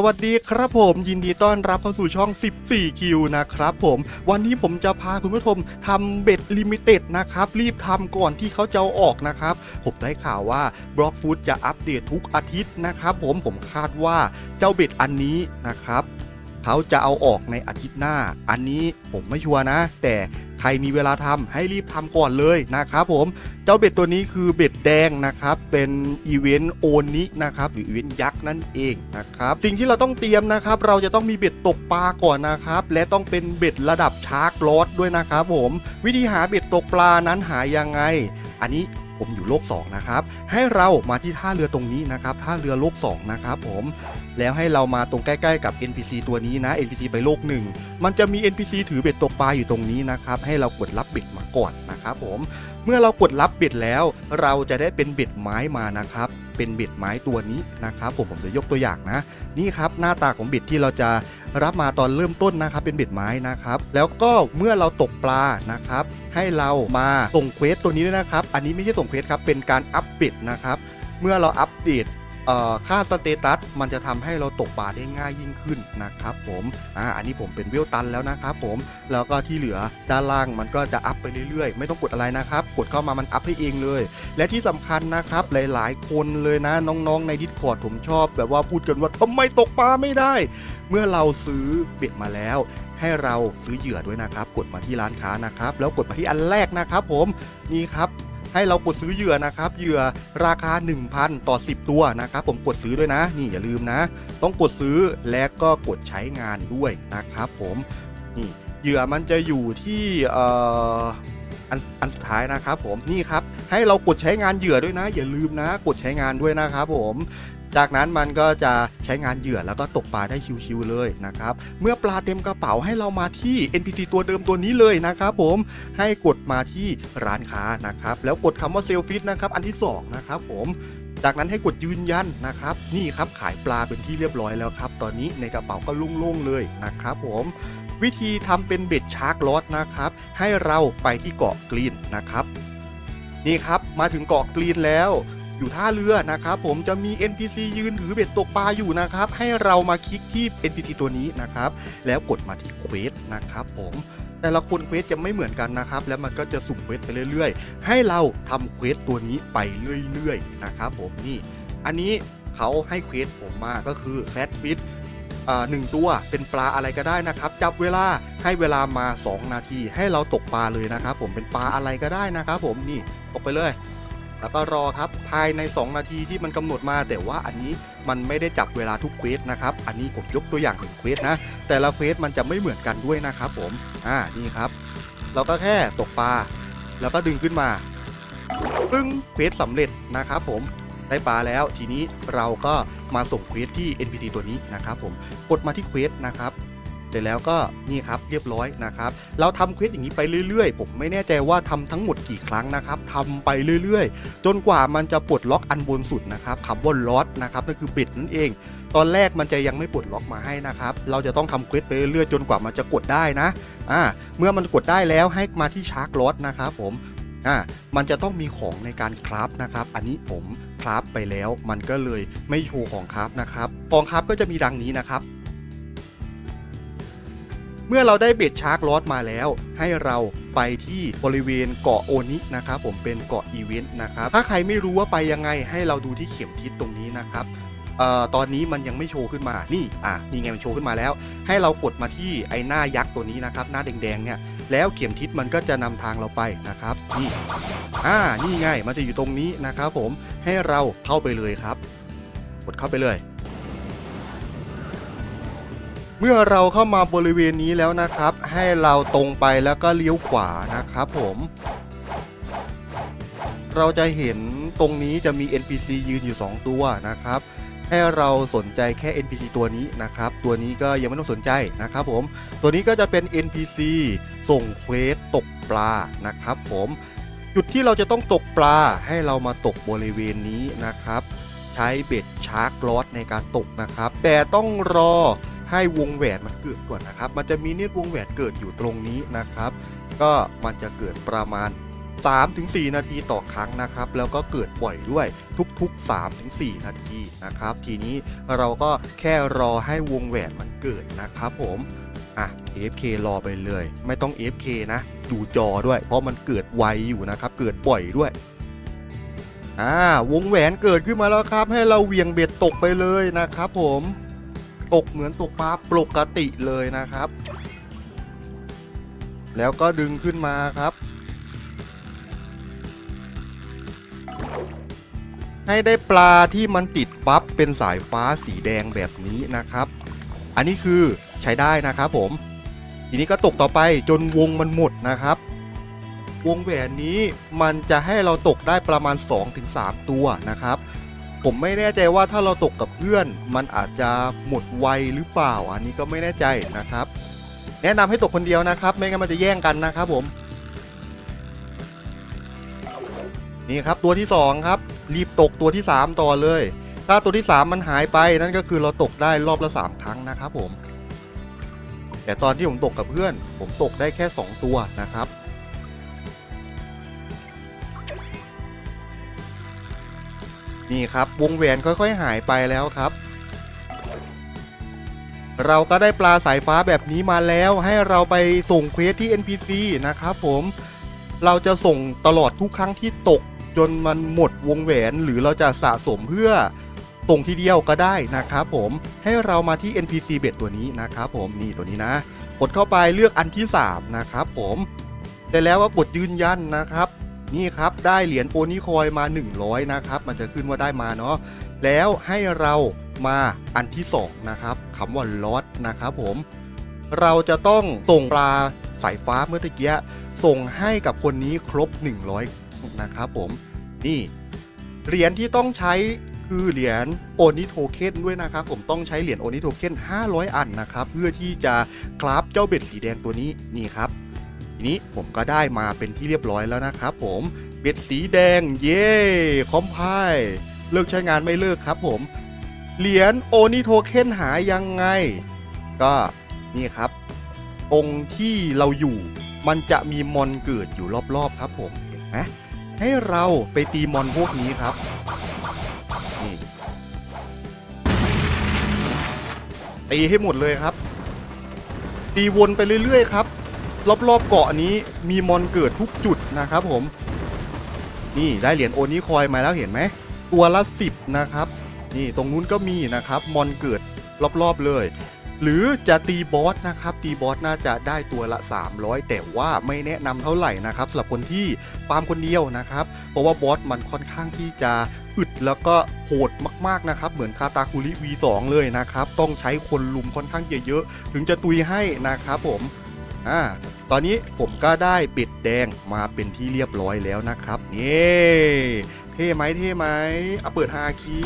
สวัสดีครับผมยินดีต้อนรับเข้าสู่ช่อง 14 คิวนะครับผมวันนี้ผมจะพาคุณผู้ชมทำเบ็ดลิมิเต็ดนะครับ รีบทำก่อนที่เขาจะอออกนะครับ ผมได้ข่าวว่าบล็อกฟูดจะอัปเดตทุกอาทิตย์นะครับผมผมคาดว่าเจ้าเบ็ดอันนี้นะครับ เขาจะเอาออกในอาทิตย์หน้า อันนี้ผมไม่ชัวร์นะ แต่ ใครมีเวลาทำให้รีบทำก่อนเลยนะครับผม เจ้าเบ็ดตัวนี้คือเบ็ดแดงนะครับ เป็นอีเวนต์โอนินะครับ หรืออีเวนต์ยักษ์นั่นเองนะครับ สิ่งที่เราต้องเตรียมนะครับ เราจะต้องมีเบ็ดตกปลาก่อนนะครับ และต้องเป็นเบ็ดระดับชาร์กลอดด้วยนะครับผม วิธีหาเบ็ดตกปลานั้นหายังไง อันนี้ ผมอยู่โลก 2 นะครับ ให้เรามาที่ท่าเรือตรงนี้นะครับท่าเรือโลก 2 นะครับผมแล้วให้เรามาตรงใกล้ๆกับ NPC ตัวนี้นะ NPC ไปโลกหนึ่งมันจะมี NPC ถือเบ็ดตกปลาอยู่ตรงนี้นะครับให้เรากดรับเบ็ดมาก่อนนะครับผมเมื่อเรากดรับเบ็ดแล้ว เราจะได้เป็นเบ็ดไม้มานะครับเป็นเบ็ดไม้ตัวนี้นะครับผมผมจะยกตัวอย่างนะ นี่ครับหน้าตาของเบ็ดที่เราจะรับมาตอนเริ่มต้นนะครับเป็นเบ็ดไม้นะครับแล้วก็เมื่อเราตกปลานะครับให้เรามาส่งเควสตัวนี้ด้วยนะครับ อันนี้ไม่ใช่ส่งเควสครับเป็นการอัปเดตนะครับเมื่อเราอัปเดต ค่าสเตตัสมันจะทำให้เราตกปลาได้ง่ายยิ่งขึ้นนะครับผมอ่าอันนี้ผมเป็นเวลตันแล้วนะครับผมแล้วก็ที่เหลือด้านล่างมันก็จะอัพไปเรื่อยๆ ไม่ต้องกดอะไรนะครับ กดเข้ามามันอัพให้เองเลย และที่สำคัญนะครับหลายๆ คนเลยนะน้องๆในดิสคอร์ดผมชอบ แบบว่าพูดกันว่าทำไมตกปลาไม่ได้ เมื่อเราซื้อเบ็ดมาแล้ว ให้เราซื้อเหยื่อด้วยนะครับ กดมาที่ร้านค้านะครับ แล้วกดมาที่อันแรกนะครับ ผมนี่ครับ ให้เรากดซื้อเหยื่อนะครับเหยื่อราคา 1,000 ต่อ 10 ตัวนะครับผมกดซื้อด้วยนะ นี่อย่าลืมนะ ต้องกดซื้อและก็กดใช้งานด้วยนะครับผมนี่เหยื่อมันจะอยู่ที่เอ่ออันอันสุดท้ายนะครับผมนี่ครับให้เรากดใช้งานเหยื่อด้วยนะ อย่าลืมนะ กดใช้งานด้วยนะครับผม จากนั้นมันก็จะใช้งานเหยื่อแล้วก็ตกปลาได้ชิวๆเลยนะครับ เมื่อปลาเต็มกระเป๋าให้เรามาที่ NPC ตัวเดิมตัวนี้เลยนะครับผมให้กดมาที่ร้านค้านะครับ แล้วกดคำว่าเซลฟิตนะครับ อันที่สองนะครับผมจากนั้นให้กดยืนยันนะครับ นี่ครับขายปลาเป็นที่เรียบร้อยแล้วครับ ตอนนี้ในกระเป๋าก็โล่งๆเลยนะครับผมวิธีทำเป็นเบ็ดชาร์กลอดนะครับ ให้เราไปที่เกาะกรีนนะครับ นี่ครับมาถึงเกาะกรีนแล้ว อยู่ท่าเรือนะครับผมจะมี NPC ยืนถือเบ็ดตกปลาอยู่นะครับ ให้เรามาคลิกที่ NPC ตัวนี้นะครับ แล้วกดมาที่เควสนะครับผมแต่ละคนเควสจะไม่เหมือนกันนะครับ แล้วมันก็จะสุ่มเควสไปเรื่อยๆ ให้เราทำเควสตัวนี้ไปเรื่อยๆนะครับผมนี่ อันนี้เขาให้เควสผมมาก็คือแคทฟิตหนึ่งตัวเป็นปลาอะไรก็ได้นะครับ จับเวลาให้เวลามา 2 นาที ให้เราตกปลาเลยนะครับผมเป็นปลาอะไรก็ได้นะครับผมนี่ตกไปเลย แล้วก็รอครับภายใน 2 นาทีที่มันกำหนดมา แต่ว่าอันนี้มันไม่ได้จับเวลาทุกเควสนะครับ อันนี้ผมยกตัวอย่างหนึ่งเควสนะ แต่ละเควสมันจะไม่เหมือนกันด้วยนะครับผม อ่า นี่ครับ เราก็แค่ตกปลา แล้วก็ดึงขึ้นมา ปึ้ง เควสสำเร็จนะครับผม ได้ปลาแล้ว ทีนี้เราก็มาส่งเควสที่ NPC ตัวนี้นะครับผม กดมาที่เควสนะครับ เสร็จแล้วก็นี่ครับเรียบร้อยนะครับ เราทำเควสอย่างนี้ไปเรื่อยๆ ผมไม่แน่ใจว่าทำทั้งหมดกี่ครั้งนะครับทำไปเรื่อยๆ จนกว่ามันจะปลดล็อกอันบนสุดนะครับคำว่าลอตนะครับนั่นคือเบ็ดนั่นเองตอนแรกมันจะยังไม่ปลดล็อกมาให้นะครับ เราจะต้องทำเควสไปเรื่อยๆจนกว่ามันจะกดได้นะ อ่า เมื่อมันกดได้แล้วให้มาที่ชาร์กลอตนะครับผม อ่า มันจะต้องมีของในการคราฟนะครับ อันนี้ผมคราฟไปแล้วมันก็เลยไม่โชว์ของคราฟนะครับ ของคราฟก็จะมีดังนี้นะครับ เมื่อเราได้เบ็ดชาร์กลอสมาแล้ว ให้เราไปที่บริเวณเกาะโอนินะครับผมเป็นเกาะอีเวนต์นะครับถ้าใครไม่รู้ว่าไปยังไงให้เราดูที่เข็มทิศตรงนี้นะครับเอ่อตอนนี้มันยังไม่โชว์ขึ้นมา นี่ อะ นี่ไงมันโชว์ขึ้นมาแล้ว ให้เรากดมาที่ไอ้หน้ายักษ์ตัวนี้นะครับ หน้าแดงๆ เนี่ย แล้วเข็มทิศมันก็จะนำทางเราไปนะครับ นี่ อ่า นี่ไง มันจะอยู่ตรงนี้นะครับผม ให้เราเข้าไปเลยครับ กดเข้าไปเลย เมื่อเราเข้ามาบริเวณนี้แล้วนะครับ ให้เราตรงไปแล้วก็เลี้ยวขวานะครับผม เราจะเห็นตรงนี้จะมี NPC ยืนอยู่ 2 ตัวนะครับ ให้เราสนใจแค่ NPC ตัวนี้นะครับ ตัวนี้ก็ยังไม่ต้องสนใจนะครับผม ตัวนี้ก็จะเป็น NPC ส่งเควสตกปลานะครับผม จุดที่เราจะต้องตกปลาให้เรามาตกบริเวณนี้นะครับ ใช้เบ็ดชาร์กลอสในการตกนะครับ แต่ต้องรอ ให้วงแหวนมันเกิดก่อนนะครับ มันจะมีเนี่ยวงแหวนเกิดอยู่ตรงนี้นะครับ ก็มันจะเกิดประมาณ 3-4 นาทีต่อครั้งนะครับ แล้วก็เกิดบ่อยด้วยทุกๆ 3-4 นาทีนะครับ ทีนี้เราก็แค่รอให้วงแหวนมันเกิดนะครับผมอะ AFK รอไปเลย ไม่ต้อง AFK นะดูจอด้วย เพราะมันเกิดไวอยู่นะครับ เกิดบ่อยด้วยอ่าวงแหวนเกิดขึ้นมาแล้วครับ ให้เราเวียงเบ็ดตกไปเลยนะครับผม ตกเหมือนตกปลาปกติเลยนะครับ แล้วก็ดึงขึ้นมาครับ ให้ได้ปลาที่มันติดปั๊บเป็นสายฟ้าสีแดงแบบนี้นะครับ อันนี้คือใช้ได้นะครับผม ทีนี้ก็ตกต่อไปจนวงมันหมดนะครับ วงแหวนนี้มันจะให้เราตกได้ประมาณ 2-3 ตัวนะครับ ผมไม่แน่ใจว่าถ้าเราตกกับเพื่อน มันอาจจะหมดไวหรือเปล่า อันนี้ก็ไม่แน่ใจนะครับ แนะนำให้ตกคนเดียวนะครับ ไม่งั้นมันจะแย่งกันนะครับผม นี่ครับตัวที่ 2 ครับ รีบตกตัวที่ 3 ต่อเลย ถ้าตัวที่ 3 มันหายไปนั่นก็คือเราตกได้รอบละ 3 ครั้งนะครับผม แต่ตอนที่ผมตกกับเพื่อน ผมตกได้แค่ 2 ตัวนะครับ นี่ครับวงแหวนค่อยๆหายไปแล้วครับ เราก็ได้ปลาสายฟ้าแบบนี้มาแล้วให้เราไปส่งเควสที่ NPC นะครับผมเราจะส่งตลอดทุกครั้งที่ตก จนมันหมดวงแหวนหรือเราจะสะสมเพื่อส่งทีเดียวก็ได้นะครับผมให้เรามาที่ NPC เบ็ดตัวนี้นะครับผมนี่ตัวนี้นะ กดเข้าไปเลือกอันที่ 3 นะครับผมเสร็จแล้วก็กดยืนยันนะครับ นี่ครับได้เหรียญโปนิคอยมา 100 นะครับมันจะขึ้นว่าได้มาเนาะแล้วให้เรามาอันที่2นะครับคำว่าลอตนะครับผม เราจะต้องส่งปลาสายฟ้าเมื่อตะกี้ส่งให้กับคนนี้ครบ 100 นะครับผม นี่เหรียญที่ต้องใช้คือเหรียญโอนิโทเค็นด้วยนะครับ ผมต้องใช้เหรียญโอนิโทเค็น500 อันนะครับ เพื่อที่จะคราฟเจ้าเบ็ดสีแดงตัวนี้นี่ครับ ทีนี้ผมก็ได้มาเป็นที่เรียบร้อยแล้วนะครับผมเบ็ดสีแดงเย่คอมไพเลิกใช้งานไม่เลิกครับผม เหรียญโอนิโทเค็นหายังไง ก็นี่ครับตรงที่เราอยู่มันจะมีมอนเกิดอยู่รอบๆครับผมเห็นไหมให้เราไปตีมอนพวกนี้ครับนี่ตีให้หมดเลยครับ ตีวนไปเรื่อยๆครับ รอบๆเกาะนี้มีมอนเกิดทุกจุดนะครับผม นี่ได้เหรียญโอนิคอยมาแล้วเห็นไหมตัวละ 10 นะครับ นี่ตรงนู้นก็มีนะครับมอนเกิดรอบๆเลย หรือจะตีบอสนะครับ ตีบอสน่าจะได้ตัวละ 300 แต่ว่าไม่แนะนำเท่าไหร่นะครับสำหรับคนที่ฟาร์มคนเดียวนะครับ เพราะว่าบอสมันค่อนข้างที่จะอึดแล้วก็โหดมากๆนะครับ เหมือนคาตาคุริ V2 เลยนะครับ ต้องใช้คนลุมค่อนข้างเยอะๆถึงจะตุยให้นะครับผม อ่าตอนนี้ผมก็ได้เบ็ดแดงมาเป็นที่เรียบร้อยแล้วนะครับนี่เท่ไหมเท่ไหมเอะเปิดฮาคี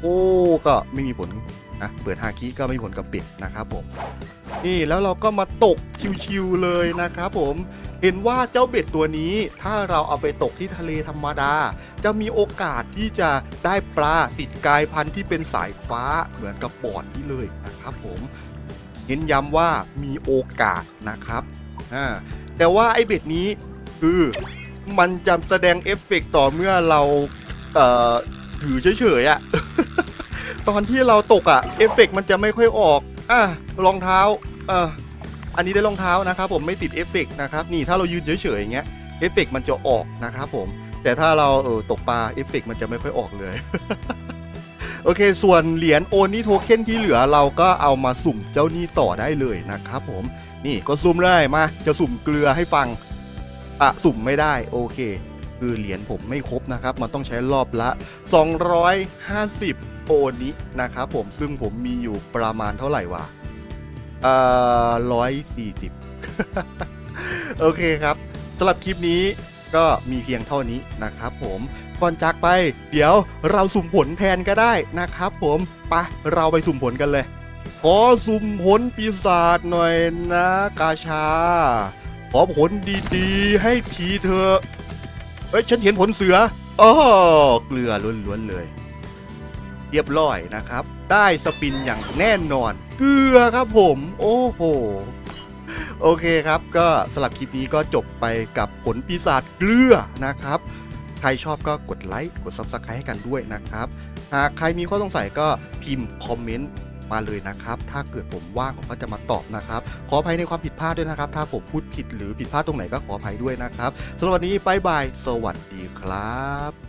โอ้ก็ไม่มีผลนะเปิดฮาคิก็ไม่มีผลกับเป็ดนะครับผมนี่แล้วเราก็มาตกชิวๆเลยนะครับผมเห็นว่าเจ้าเบ็ดตัวนี้ถ้าเราเอาไปตกที่ทะเลธรรมดา จะมีโอกาสที่จะได้ปลาติดกายพันธุ์ที่เป็นสายฟ้าเหมือนกับบ่อนนี้เลยนะครับผม เน้นย้ำว่ามีโอกาสนะครับแต่ว่าไอ้เบ็ดนี้คือมันจะแสดงเอฟเฟกต์ต่อเมื่อเราเถือเฉยๆอะตอนที่เราตกอะ่ะเอฟเฟกต์มันจะไม่ค่อยออกอะรองเท้าเอออันนี้ได้รองเท้านะครับผมไม่ติดเอฟเฟกต์นะครับนี่ถ้าเรายืนเฉยๆอย่างเงี้ยเอฟเฟกต์มันจะออกนะครับผมแต่ถ้าเราเออตกปลาเอฟเฟกต์มันจะไม่ค่อยออกเลย โอเค ส่วนเหรียญโอนี่โทเค็นที่เหลือเราก็เอามาสุ่มเจ้านี่ต่อได้เลยนะครับผม นี่ก็สุ่มเลยมา จะสุ่มเกลือให้ฟัง อะ สุ่มไม่ได้โอเค คือเหรียญผมไม่ครบนะครับ มันต้องใช้รอบละ 250 โอนินะครับผม ซึ่งผมมีอยู่ประมาณเท่าไหร่วะเอ่อร้อยสี่สิบโอเคครับสำหรับคลิปนี้ ก็มีเพียงเท่านี้นะครับผมก่อนจากไป เดี๋ยวเราสุ่มผลแทนก็ได้นะครับผมปะเราไปสุ่มผลกันเลย ขอสุ่มผลปีศาจหน่อยนะกาชา ขอผลดีๆ ให้ทีเธอเอ้ยฉันเห็นผลเสืออ๋อเกลือล้วนๆเลยเรียบร้อยนะครับ ได้สปินอย่างแน่นอน เกลือครับผม โอ้โห โอเคครับ ก็สำหรับคลิปนี้ก็จบไปกับผลปีศาจเกลือนะครับ ใครชอบก็กดไลค์กด Subscribe ให้กันด้วยนะครับ หากใครมีข้อสงสัยก็พิมพ์คอมเมนต์มาเลยนะครับ ถ้าเกิดผมว่างผมก็จะมาตอบนะครับ ขออภัยในความผิดพลาดด้วยนะครับ ถ้าผมพูดผิดหรือผิดพลาดตรงไหนก็ขออภัยด้วยนะครับสำหรับวันนี้บายบาย สวัสดีครับ